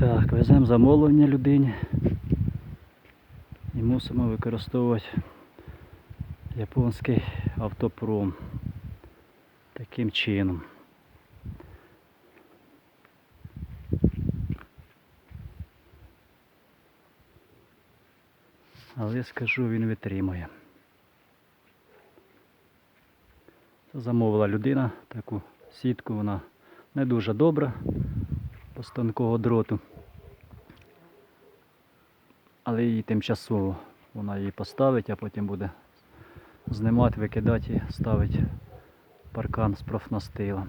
Так, веземо замовлення людині і мусимо використовувати японський автопром таким чином. Але я скажу, він витримує. Це замовила людина таку сітку, вона не дуже добра по станкового дроту. Але її тимчасово вона її поставить, а потім буде знімати, викидати і ставити паркан з профнастила.